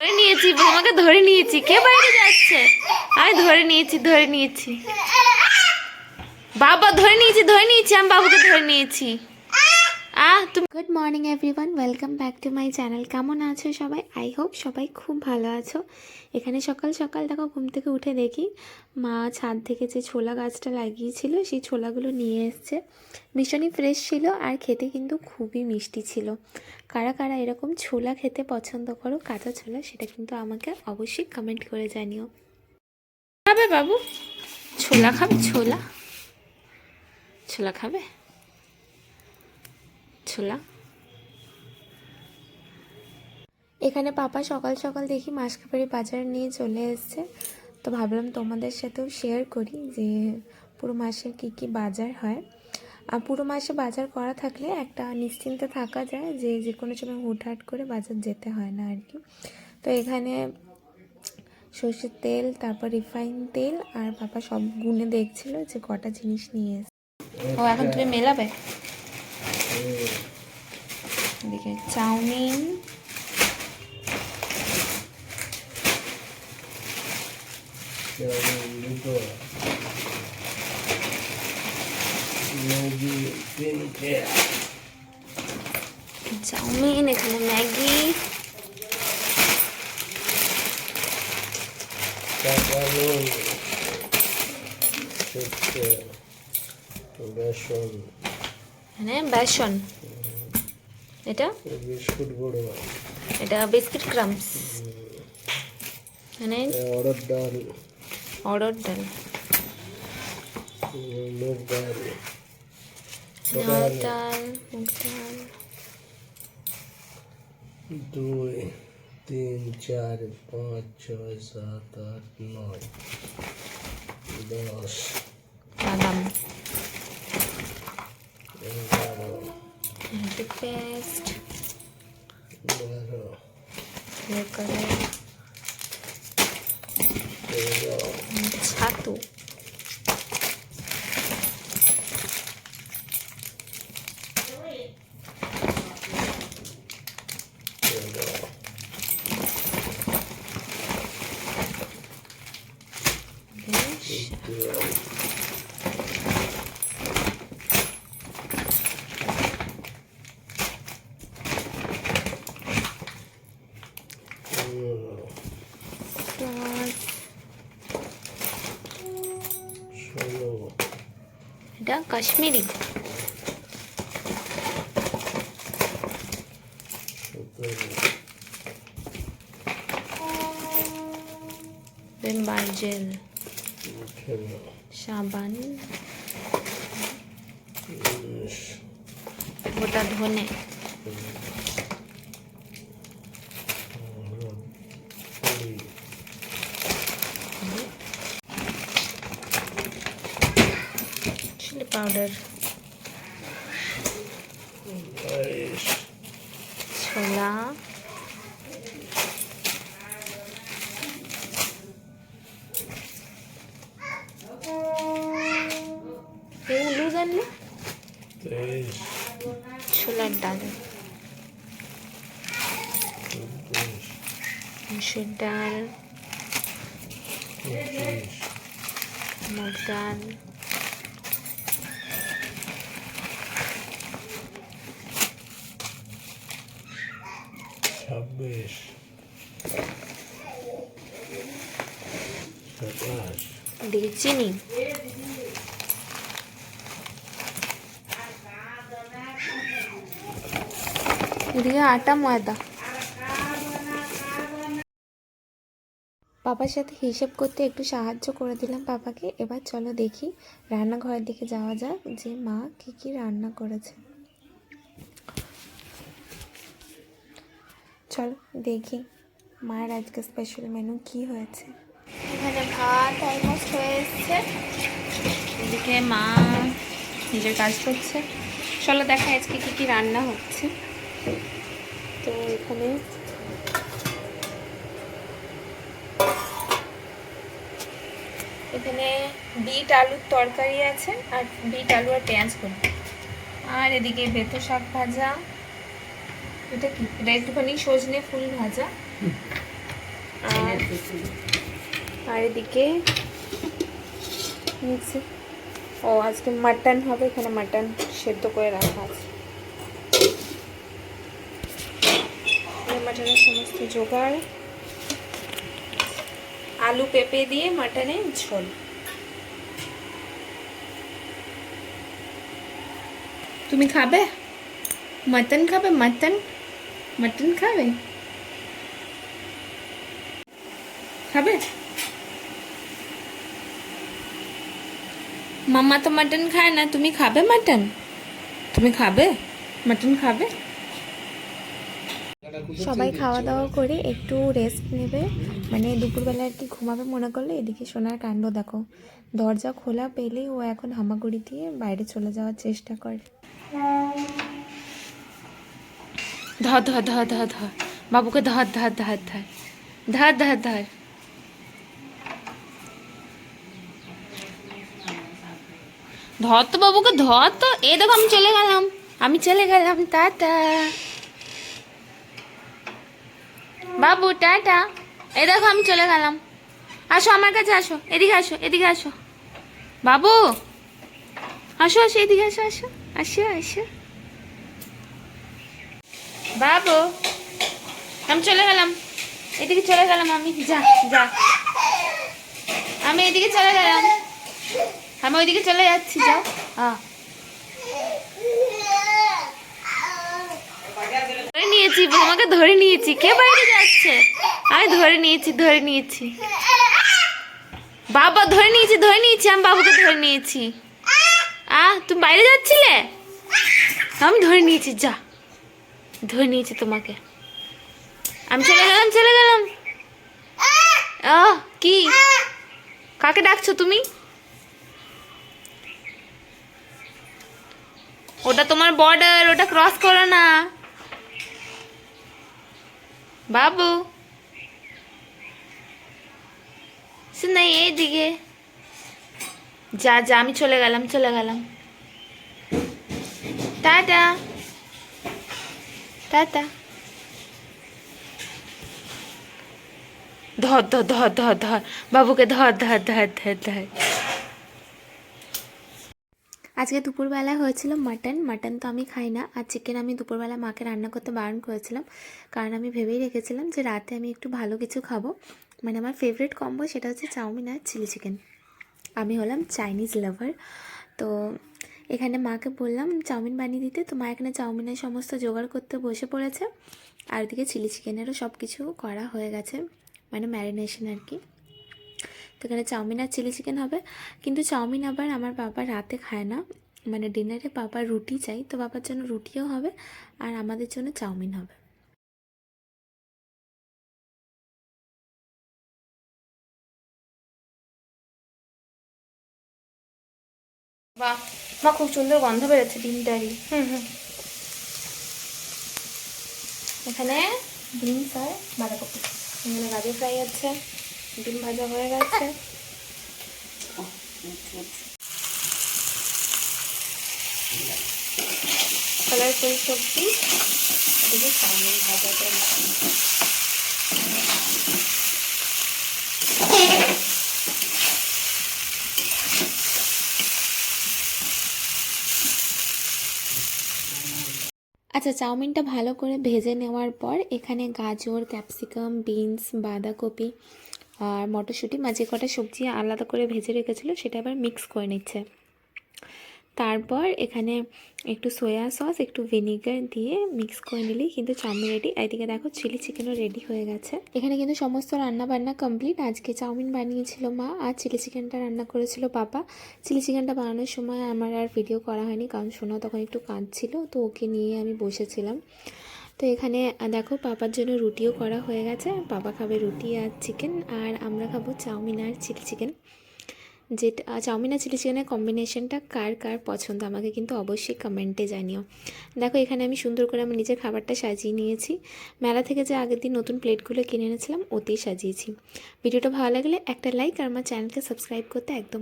ধরে নিয়েছি, বৌমাকে ধরে নিয়েছি। কে বাইরে যাচ্ছে? আমি ধরে নিয়েছি ধরে নিয়েছি। বাবা, ধরে নিয়েছি ধরে নিয়েছি, আমি বাবুকে ধরে নিয়েছি। আহ, তুমি good morning everyone welcome back to my channel কেমন আছো সবাই? আই হোপ সবাই খুব ভালো আছো। এখানে সকাল সকাল দেখো, ঘুম থেকে উঠে দেখি মা ছাদ থেকে যে ছোলা গাছটা লাগিয়েছিল, সেই ছোলাগুলো নিয়ে এসছে। ভীষণই ফ্রেশ ছিল আর খেতে কিন্তু খুবই মিষ্টি ছিল। কারা কারা এরকম ছোলা খেতে পছন্দ করো, কাঁচা ছোলা, সেটা কিন্তু আমাকে অবশ্যই কমেন্ট করে জানিও। খাবে বাবু? ছোলা খাবে? ছোলা? ছোলা খাবে? ছোলা এখানে পাপা সকাল সকাল দেখি মাসকাবাড়ি বাজার নিয়ে চলে এসছে। তো ভাবলাম তোমাদের সাথেও শেয়ার করি যে পুরো মাসের কী কী বাজার হয়। আর পুরো মাসে বাজার করা থাকলে একটা নিশ্চিন্তে থাকা যায় যে যে কোনো সময় হুটহাট করে বাজার যেতে হয় না আর কি তো এখানে সর্ষের তেল, তারপর রিফাইন তেল আর পাপা সব গুনে দেখছিল যে কটা জিনিস নিয়ে এসেছে। ও, এখন তুমি মেলাবে? এদিকে চাউমিন দুটো ম্যাগি তিনটে চাউমিন এখানে ম্যাগি কাঁচালুন হচ্ছে বেসন এখানে বেসন। এটা? এটা বিস্কিট ক্রামস। এখানে অরড় ডাল। অর্ডার ডাল মুগ ডাল অড়হর ডাল মুগ ডাল। দুই তিন চার পাঁচ ছয় সাত আট নয় দশ। বাদাম। breakfast. Look at Color. Kashmiri. Vim bar jail সাবান গোটা ধনে। চিলি পাউডার ছোলা হলুদ আনলে ছোলার ডাল মুসুর ডাল মুগ ডাল ছাব্বিশ সাতাশ দিয়ে দিয়ে আটা ময়দা। পাপার সাথে হিসেব করতে একটু সাহায্য করে দিলাম পাপাকে। এবার চলো দেখি রান্নাঘরের দিকে যাওয়া যাক যে মা কি কি রান্না করেছে। চলো দেখি মায়ের আজকে স্পেশাল মেনু কি হয়েছে। এখানে ভাত অলমোস্ট হয়ে এসছে এদিকে মা নিজের কাজ করছে। চলো দেখা আজকে কি কি রান্না হচ্ছে। তো এখানে এখানে বিট, আলুর তরকারি আছে আর বিট, আলু আর পেঁয়াজ করি আর এদিকে বেতো শাক ভাজা। এটা কি? এটা একটুখানি সজনে ফুল ভাজা। আর এদিকে ও আজকে মাটন হবে এখানে মাটন সেদ্ধ করে রাখা আছে। মাটনের সমস্ত জোগাড়। আলু পেঁপে দিয়ে মাটনের ঝোল। তুমি খাবে? মটন খাবে? মটন? মটন খাবে? খাবে? মাম্মা তো মটন খায় না, তুমি খাবে মটন? তুমি খাবে? মটন খাবে? সবাই খাওয়া দাওয়া করে একটু রেস্ট নেবে। মানে দুপুরবেলা আর কি ঘুমাবে মনে করলে, এদিকে সোনার কাণ্ড দেখো। দরজা খোলা পেলেই ও এখন হামাগুড়ি দিয়ে বাইরে চলে যাওয়ার চেষ্টা করে। ধর ধর ধর ধর ধর বাবুকে ধর ধর ধর ধর ধর ধর ধর ধর তো বাবুকে, ধর তো। এ দেখো, আমি চলে গেলাম। আমি চলে গেলাম, টাটা। বাবু, টাটা। এই দেখো, আমি চলে গেলাম। আসো আমার কাছে, আসো। এদিকে আসো এদিকে আসো। বাবু, আসো আসো, এদিকে আসো আসো। আসো আসো। বাবু, আমি চলে গেলাম। এদিকে চলে গেলাম আমি। যা যা। আমি এদিকে চলে গেলাম। আমি ওইদিকে চলে যাচ্ছি যাও। ধরে নিয়েছি, আমাকে ধরে নিয়েছি। কে বাইরে যাচ্ছে? আমি ধরে নিয়েছি ধরে নিয়েছি। বাবা, ধরে নিয়েছি ধরে নিয়েছি, আমি বাবুকে ধরে নিয়েছি। আহ তুমি বাইরে যাচ্ছিলে? আমি ধরে নিয়েছি, যা। ধরে নিয়েছি তোমাকে। আমি চলে গেলাম চলে গেলাম। আহ, কি? কাকে ডাকছো তুমি? ওটা তোমার বর্ডার ওটা ক্রস করো না। বাবু। শুনে এইদিকে। যা যা, আমি চলে গেলাম চলে গেলাম। টাটা। টাটা ধর ধর ধর ধর ধর। বাবুকে ধর ধর ধর ধর ধর। আজকে দুপুরবেলা হয়েছিল মাটন। মাটন তো আমি খাই না। আর চিকেন আমি দুপুরবেলা মাকে রান্না করতে বারণ করেছিলাম। কারণ আমি ভেবেই রেখেছিলাম যে রাতে আমি একটু ভালো কিছু খাব। মানে আমার ফেভারিট কম্বো সেটা হচ্ছে চাউমিন আর চিলি চিকেন আমি হলাম চাইনিজ লাভার তো এখানে মাকে বললাম, চাউমিন বানিয়ে দিতে। তো মা এখানে চাউমিনের সমস্ত জোগাড় করতে বসে পড়েছে। আর ওদিকে চিলি চিকেনেরও সব কিছু করা হয়ে গেছে মানে ম্যারিনেশন আর কি। তো এখানে চাউমিন আর চিলি চিকেন হবে। কিন্তু চাউমিন আবার আমার বাবা রাতে খায় না। মানে ডিনারে বাবার রুটি চাই, তো বাবার জন্য রুটিও হবে আর আমাদের জন্য চাউমিন হবে। বাহ! মা খুব সুন্দর গন্ধ বেরোচ্ছে ডিমটারই। হুম হুম। এখানে বিনস আর বাঁধাকপি। এখানে গাজর ফ্রাই আছে ডিম ভাজা হয়ে গেছে। কালারফুল সবজি। এদিকে চাউমিন ভাজা আচ্ছা চাউমিনটা ভালো করে ভেজে নেওয়ার পর এখানে গাজর, ক্যাপসিকাম, বিনস, বাঁধাকপি আর মটরশুঁটি মাঝে কটা সবজি আলাদা করে ভেজে রেখেছিল সেটা আবার মিক্স করে নিচ্ছে। তারপর এখানে একটু সয়া সস একটু ভিনিগার দিয়ে মিক্স করে নিলি কিন্তু চাউমিন রেডি এদিকে দেখো চিলি চিকেনও রেডি হয়ে গেছে। এখানে কিন্তু সমস্ত রান্না বান্না কমপ্লিট আজকে চাউমিন বানিয়েছিল মা, আর চিলি চিকেনটা রান্না করেছিল বাবা চিলি চিকেনটা বানানোর সময় আমার আর ভিডিও করা হয়নি, কারণ সোনা তখন একটু কাঁদছিল, তো ওকে নিয়ে আমি বসেছিলাম। তো এখানে দেখো পাপার জন্য রুটিও করা হয়ে গেছে। পাপা খাবে রুটি আর চিকেন আর আমরা খাব চাউমিন আর চিলি চিকেন যেটা চাউমিন আর চিলি চিকেনের কম্বিনেশনটা কার কার পছন্দ আমাকে কিন্তু অবশ্যই কমেন্টে জানিও। দেখো, এখানে আমি সুন্দর করে আমার নিজের খাবারটা সাজিয়ে নিয়েছি। মেলা থেকে যে আগের দিন নতুন প্লেটগুলো কিনে এনেছিলাম, ওতেই সাজিয়েছি। ভিডিওটা ভালো লাগলে একটা লাইক আর আমার চ্যানেলকে সাবস্ক্রাইব করতে একদম